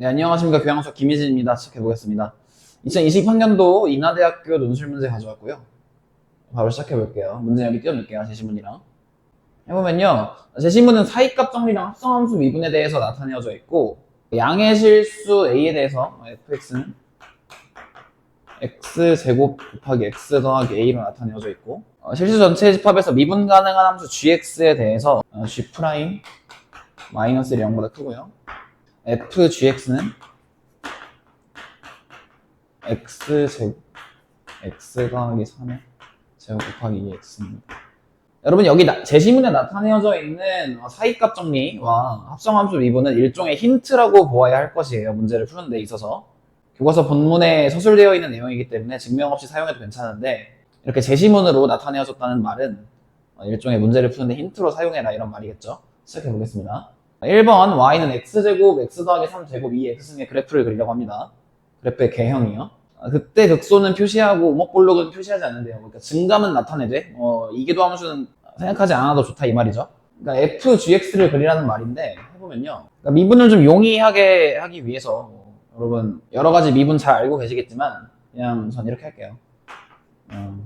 네, 안녕하십니까. 교양수 김희진입니다. 시작해보겠습니다. 2020학년도 인하대학교 논술 문제 가져왔고요. 바로 시작해볼게요. 문제 여기 띄워놓을게요. 제시문이랑. 해보면요. 제시문은 사이값 정리랑 합성함수 미분에 대해서 나타내어져 있고, 양의 실수 A에 대해서 fx는 x제곱 곱하기 x 더하기 a로 나타내어져 있고, 어, 실수 전체 집합에서 미분 가능한 함수 gx에 대해서 어, g 프라임 마이너스 0보다 크고요. Fgx는 x제곱 x 더하기 3의 제곱 곱하기 2x입니다. 여러분 여기 나- 제시문에 나타내어져 있는 어, 사이값 정리와 합성함수 미분은 일종의 힌트라고 보아야 할 것이에요. 문제를 푸는 데 있어서. 교과서 본문에 서술되어 있는 내용이기 때문에 증명 없이 사용해도 괜찮은데 이렇게 제시문으로 나타내어졌다는 말은 어, 일종의 문제를 푸는 데 힌트로 사용해라 이런 말이겠죠. 시작해 보겠습니다. 1번 y는 x제곱 x 더하기 3제곱 2x승의 그래프를 그리려고 합니다. 그래프의 개형이요. 아, 그때 극소는 표시하고 우목볼록은 표시하지 않는데요. 그러니까 증감은 나타내되 어, 이계도 함수는 생각하지 않아도 좋다 이 말이죠. 그러니까 fgx를 그리라는 말인데 해보면요. 그러니까 미분을 좀 용이하게 하기 위해서 뭐, 여러분 여러 가지 미분 잘 알고 계시겠지만 그냥 전 이렇게 할게요. 어,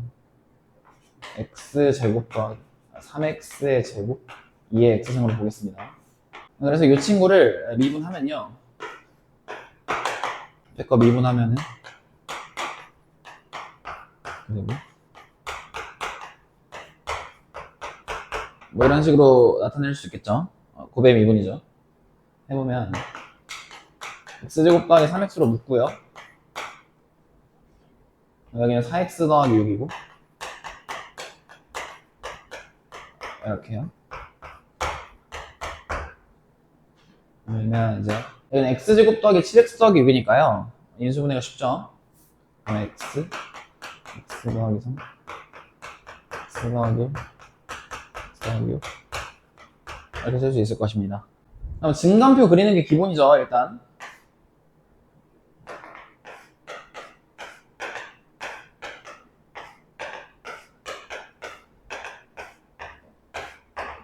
x제곱 더하기 3x의 제곱 2의 x승으로 보겠습니다. 그래서 이 친구를 미분하면요. 백거 미분하면은 그리고 뭐 이런 식으로 나타낼 수 있겠죠. 어, 고배 미분이죠. 해보면 x제곱 더하기 3x로 묶고요. 여기는 4x 더하기 6이고 이렇게요. 그러면 이제 여기는 x제곱 더하기 7x 더하기 6이니까요. 인수분해가 쉽죠. 그럼 x x 더하기 3 x 더하기 1 x 더하기 6 이렇게 쓸 수 있을 것입니다. 그럼 증감표 그리는 게 기본이죠, 일단.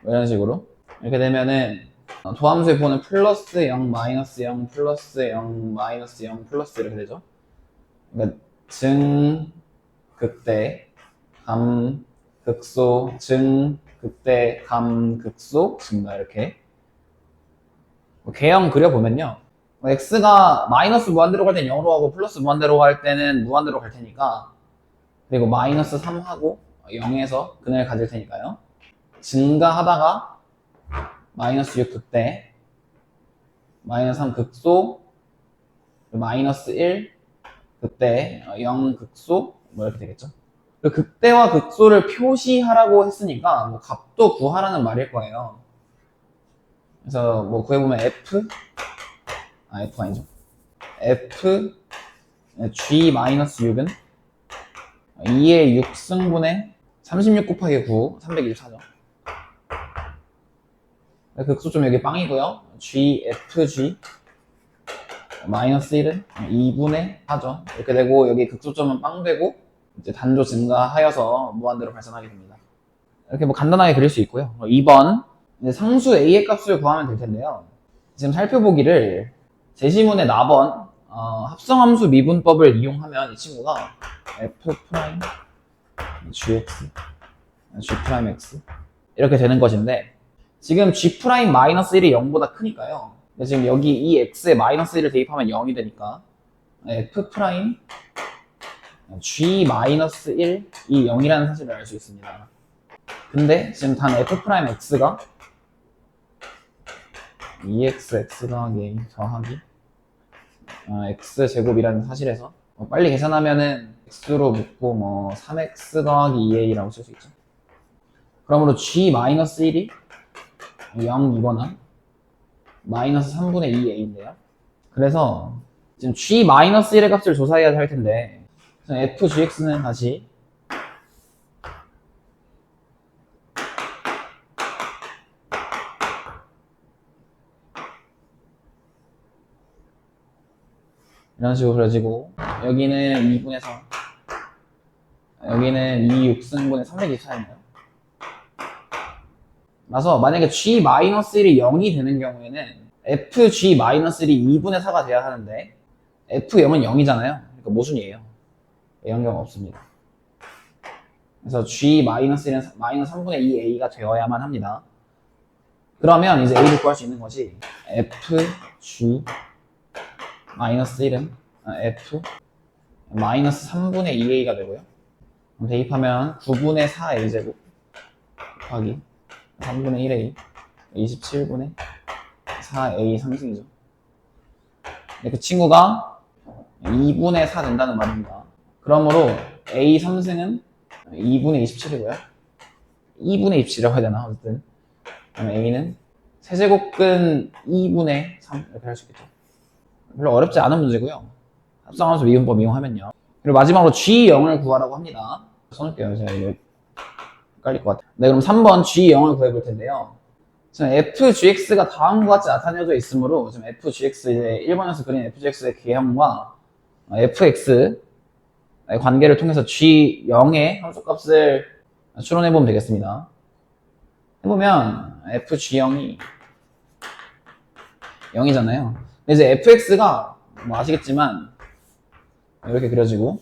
이런 식으로. 이렇게 되면은 어, 도함수의 보는 플러스 0, 마이너스 0, 플러스 0, 마이너스 0, 플러스 이렇게 되죠. 그러니까 증, 극대, 감, 극소, 증, 극대, 감, 극소, 증가 이렇게 뭐 개형 그려보면요. 뭐 x가 마이너스 무한대로 갈 때는 0으로 하고 플러스 무한대로 갈 때는 무한대로 갈 테니까 그리고 마이너스 3하고 0에서 근을 가질 테니까요. 증가하다가 마이너스 6 극대 마이너스 3 극소 마이너스 1 극대 0 극소 뭐 이렇게 되겠죠. 그 극대와 극소를 표시하라고 했으니까 뭐 값도 구하라는 말일 거예요. 그래서 뭐 구해보면 f 아 f 아니죠. f g 마이너스 6은 2의 6승분의 36 곱하기 9 324죠. 극소 좀 여기 빵이고요. g, fg 마이너스 1은 2분의 4죠. 이렇게 되고 여기 극소점은 빵 되고 이제 단조 증가하여서 무한대로 발산하게 됩니다. 이렇게 뭐 간단하게 그릴 수 있고요. 2번 이제 상수 a의 값을 구하면 될 텐데요. 지금 살펴보기를 제시문의 나번 어, 합성함수 미분법을 이용하면 이 친구가 f 프라임 gx g 프라임 x 이렇게 되는 것인데 지금 g 프라임 마이너스 1이 0보다 크니까요. 지금 여기 이 x에 마이너스 1을 대입하면 0이 되니까 f 프라임 g 마이너스 1이 0이라는 사실을 알 수 있습니다. 근데 지금 단 f 프라임 x가 2x x 더하기 더하기 어, x 제곱이라는 사실에서 어, 빨리 계산하면은 x로 묶고 뭐 3x 더하기 2a라고 쓸 수 있죠. 그러므로 g 마이너스 1이 0이거나 마이너스 3분의 2a인데요. 그래서 지금 g 마이너스 1의 값을 조사해야 할 텐데 fgx는 다시 이런 식으로 그려지고 여기는 2분의 4 여기는 2 6승분의 324였나요? 그래서 만약에 g-1이 0이 되는 경우에는 fg-1이 2분의 4가 돼야 하는데 f0은 0이잖아요. 그러니까 모순이에요. 영경 없습니다. 그래서 g-1은 마이너스 3분의 2a가 되어야만 합니다. 그러면 이제 a를 구할 수 있는 것이 fg 마이너스 1은 f 마이너스 3분의 2a가 되고요. 대입하면 9분의 4a제곱 곱하기 3분의 1a 27분의 4a 상승이죠. 그 친구가 2분의 4 된다는 말입니다. 그러므로 a 3승은 2분의 27이고요. 2분의 27이라고 해야 되나 어쨌든 a는 세제곱근 2분의 3 이렇게 할 수 있겠죠. 별로 어렵지 않은 문제고요. 합성함수 미분법 이용하면요. 그리고 마지막으로 G0을 구하라고 합니다. 써놓을게요. 제가 헷갈릴 것 같아요. 네, 그럼 3번 G0을 구해볼 텐데요. 지금 FGX가 다음과 같이 나타내져 있으므로 지금 FGX 이제 1번에서 그린 FGX의 개형과 FX 의 관계를 통해서 G0의 함수값을 추론해보면 되겠습니다. 해보면 FG0이 0이잖아요. 이제 FX가 뭐 아시겠지만 이렇게 그려지고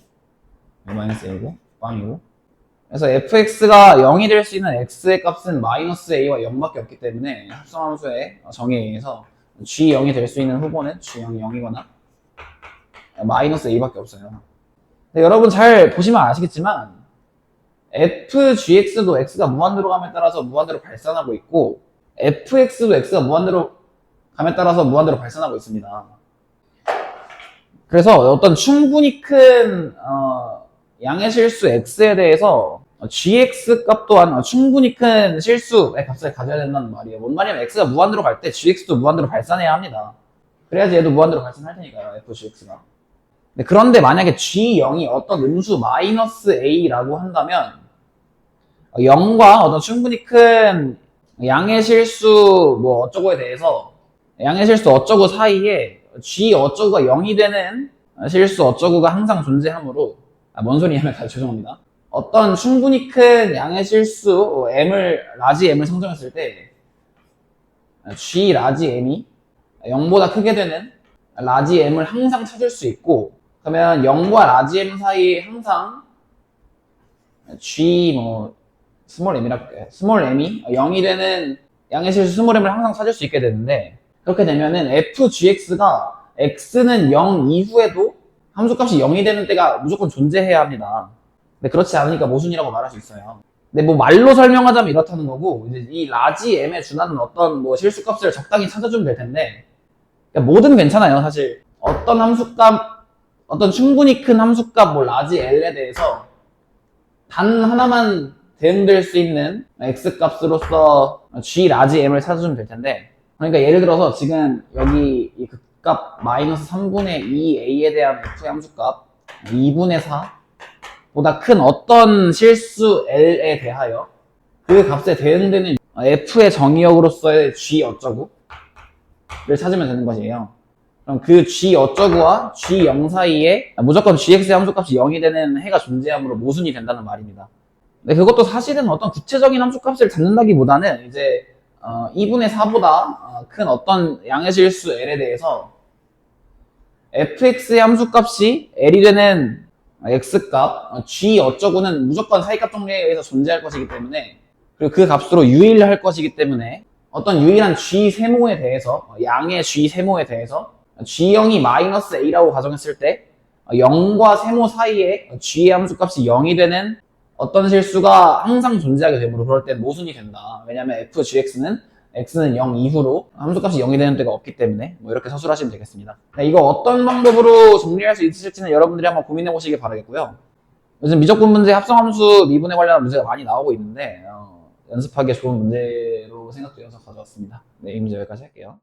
마이너스 A고 빵이고 그래서 fx가 0이 될 수 있는 x의 값은 마이너스 a와 0밖에 없기 때문에 합성함수의 정의에 의해서 g0이 될 수 있는 후보는 g0이 0이거나 마이너스 a밖에 없어요. 여러분 잘 보시면 아시겠지만 fgx도 x가 무한대로 감에 따라서 무한대로 발산하고 있고 fx도 x가 무한대로 감에 따라서 무한대로 발산하고 있습니다. 그래서 어떤 충분히 큰 어, 양의 실수 x에 대해서 gx 값 또한 충분히 큰 실수의 값을 가져야 된다는 말이에요. 뭔 말이냐면 x가 무한대로 갈 때 gx도 무한대로 발산해야 합니다. 그래야지 얘도 무한대로 발산할 테니까요. fgx가. 네, 그런데 만약에 g0이 어떤 음수 마이너스 a라고 한다면 0과 어떤 충분히 큰 양의 실수 뭐 어쩌고에 대해서 양의 실수 어쩌고 사이에 g 어쩌고가 0이 되는 실수 어쩌고가 항상 존재하므로 아, 뭔 소리냐면 다 죄송합니다. 어떤 충분히 큰 양의 실수 m을 라지 m을 상정했을 때 g 라지 m이 0보다 크게 되는 라지 m을 항상 찾을 수 있고 그러면 0과 라지 m 사이에 항상 g 뭐 스몰 m이라 스몰 m이 0이 되는 양의 실수 스몰 m을 항상 찾을 수 있게 되는데 그렇게 되면은 fgx가 x는 0 이후에도 함수값이 0이 되는 때가 무조건 존재해야 합니다. 근데 그렇지 않으니까 모순이라고 말할 수 있어요. 근데 뭐 말로 설명하자면 이렇다는 거고 이제 이 라지 m에 준하는 어떤 뭐 실수값을 적당히 찾아주면 될 텐데 그러니까 뭐든 괜찮아요 사실 어떤 함수값 어떤 충분히 큰 함수값 뭐 라지 l에 대해서 단 하나만 대응될 수 있는 x 값으로서 g 라지 m을 찾아주면 될 텐데 그러니까 예를 들어서 지금 여기 이극 값 마이너스 3분의 2a에 대한 함수값 2분의 4 보다 큰 어떤 실수 L에 대하여 그 값에 대응되는 F의 정의역으로서의 G 어쩌구를 찾으면 되는 것이에요. 그럼 그 G 어쩌구와 G0 사이에 무조건 GX의 함수값이 0이 되는 해가 존재하므로 모순이 된다는 말입니다. 근데 그것도 사실은 어떤 구체적인 함수값을 찾는다기보다는 이제 어, 2분의 4보다 큰 어떤 양의 실수 L에 대해서 fx의 함수값이 L이 되는 x값, g 어쩌고는 무조건 사이값 정리에 의해서 존재할 것이기 때문에 그리고 그 값으로 유일할 것이기 때문에 어떤 유일한 g 세모에 대해서 양의 g 세모에 대해서 g0이 마이너스 a라고 가정했을 때 0과 세모 사이에 g의 함수값이 0이 되는 어떤 실수가 항상 존재하게 되므로 그럴 때 모순이 된다. 왜냐하면 fgx는 x는 0 이후로 함수값이 0이 되는 때가 없기 때문에 뭐 이렇게 서술하시면 되겠습니다. 네, 이거 어떤 방법으로 정리할 수 있으실지는 여러분들이 한번 고민해 보시길 바라겠고요. 요즘 미적분 문제 합성함수 미분에 관련한 문제가 많이 나오고 있는데 어, 연습하기에 좋은 문제로 생각되어서 가져왔습니다. 네, 이 문제 여기까지 할게요.